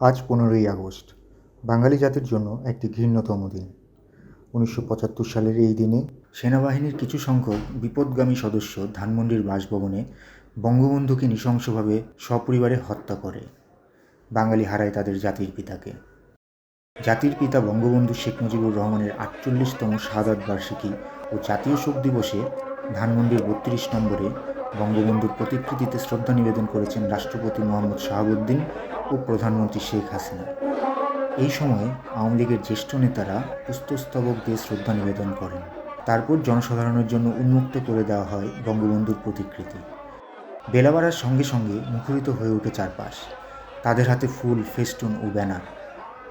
আজ পনেরোই আগস্ট। বাঙালি জাতির জন্য একটি ঘৃণ্যতম দিন। উনিশশো পঁচাত্তর সালের এই দিনে সেনাবাহিনীর কিছু সংখ্যক বিপদগামী সদস্য ধানমন্ডির বাসভবনে বঙ্গবন্ধুকে নৃশংসভাবে সপরিবারে হত্যা করে। বাঙালি হারায় তাদের জাতির পিতাকে। জাতির পিতা বঙ্গবন্ধু শেখ মুজিবুর রহমানের আটচল্লিশতম শাহাদাত বার্ষিকী ও জাতীয় শোক দিবসে ধানমন্ডির বত্রিশ নম্বরে বঙ্গবন্ধুর প্রতিকৃতিতে শ্রদ্ধা নিবেদন করেছেন রাষ্ট্রপতি মোহাম্মদ শাহাবুদ্দিন ও প্রধানমন্ত্রী শেখ হাসিনা। এই সময়ে আওয়ামী লীগের জ্যেষ্ঠ নেতারা পুষ্পস্তবক দিয়ে শ্রদ্ধা নিবেদন করেন। তারপর জনসাধারণের জন্য উন্মুক্ত করে দেওয়া হয় বঙ্গবন্ধুর প্রতিকৃতি। বেলা বাড়ার সঙ্গে সঙ্গে মুখরিত হয়ে ওঠে চারপাশ। তাদের হাতে ফুল, ফেস্টুন ও ব্যানার।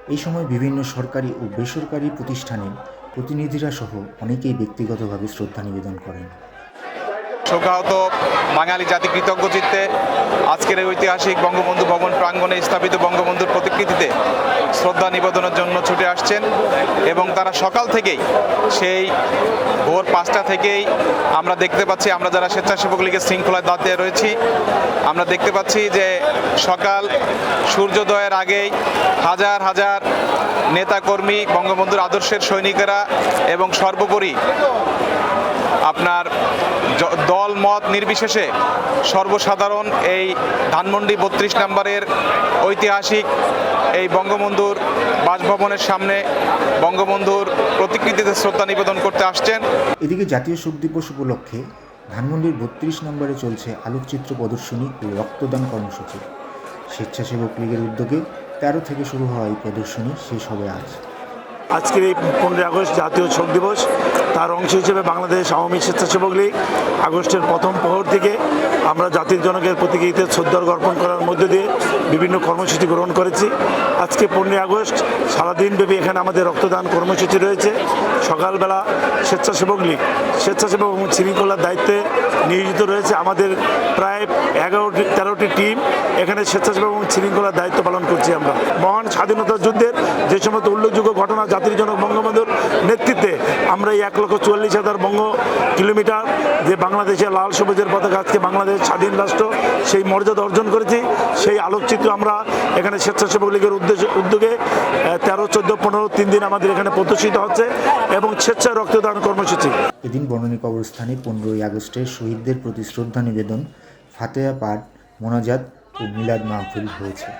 এই সময় বিভিন্ন সরকারি ও বেসরকারি প্রতিষ্ঠানের প্রতিনিধিরা সহ অনেকেই ব্যক্তিগতভাবে শ্রদ্ধা নিবেদন করেন। শোকাহত বাঙালি জাতি কৃতজ্ঞ চিত্তে আজকের এই ঐতিহাসিক বঙ্গবন্ধু ভবন প্রাঙ্গণে স্থাপিত বঙ্গবন্ধুর প্রতিকৃতিতে শ্রদ্ধা নিবেদনের জন্য ছুটে আসছেন এবং তারা সকাল থেকেই সেই ভোর পাঁচটা থেকেই আমরা দেখতে পাচ্ছি, আমরা যারা স্বেচ্ছাসেবক লীগের শৃঙ্খলায় দাঁড়িয়ে রয়েছি, আমরা দেখতে পাচ্ছি যে সকাল সূর্যোদয়ের আগেই হাজার হাজার নেতাকর্মী বঙ্গবন্ধুর আদর্শের সৈনিকেরা এবং সর্বোপরি আপনার দল মত নির্বিশেষে সর্বসাধারণ এই ধানমন্ডি বত্রিশ নম্বরের ঐতিহাসিক এই বঙ্গবন্ধুর বাসভবনের সামনে বঙ্গবন্ধুর প্রতিকৃতিতে শ্রদ্ধা নিবেদন করতে আসছেন। এদিকে জাতীয় শোক দিবস উপলক্ষে ধানমন্ডির বত্রিশ নম্বরে চলছে আলোকচিত্র প্রদর্শনী ও রক্তদান কর্মসূচি। স্বেচ্ছাসেবক লীগের উদ্যোগে তেরো থেকে শুরু হওয়া এই প্রদর্শনী শেষ হবে আজ। আজকের এই পনেরোই আগস্ট জাতীয় শোক দিবস। তার অংশ হিসেবে বাংলাদেশ আওয়ামী স্বেচ্ছাসেবক লীগ আগস্টের প্রথম প্রহর থেকে আমরা জাতির জনকের প্রতিকৃতিতে শ্রদ্ধার অর্পণ করার মধ্যে দিয়ে বিভিন্ন কর্মসূচি গ্রহণ করেছি। আজকে পনেরোই আগস্ট সারাদিন ব্যাপী এখানে আমাদের রক্তদান কর্মসূচি রয়েছে। সকালবেলা স্বেচ্ছাসেবক লীগ, স্বেচ্ছাসেবক এবং শৃঙ্খলার দায়িত্বে নিয়োজিত রয়েছে আমাদের প্রায় এগারোটি, তেরোটি টিম এখানে স্বেচ্ছাসেবক এবং শৃঙ্খলার দায়িত্ব পালন করছি আমরা। মহান স্বাধীনতা যুদ্ধের যে সমস্ত উল্লেখযোগ্য ঘটনা জাতির জনক বঙ্গবন্ধুর নেতৃত্বে, আমরা এই এক লক্ষ চুয়াল্লিশ হাজার বঙ্গ কিলোমিটার যে বাংলাদেশের লাল সবুজের পতাকা আজকে বাংলাদেশ স্বাধীন রাষ্ট্র, সেই মর্যাদা অর্জন করেছি। সেই আলোকচিত্র আমরা এখানে স্বেচ্ছাসেবক লীগের উদ্দেশ্য, উদ্যোগে তেরো, চোদ্দ, পনেরো, তিন দিন আমাদের এখানে প্রদর্শিত হচ্ছে এবং স্বেচ্ছায় রক্তদান কর্মসূচি। এদিন বর্ণনী কবরস্থানে পনেরোই আগস্টে শহীদদের প্রতি শ্রদ্ধা নিবেদন, ফাতেহা পাঠ, মোনাজাত মিলাদ মাহফিল হয়েছে।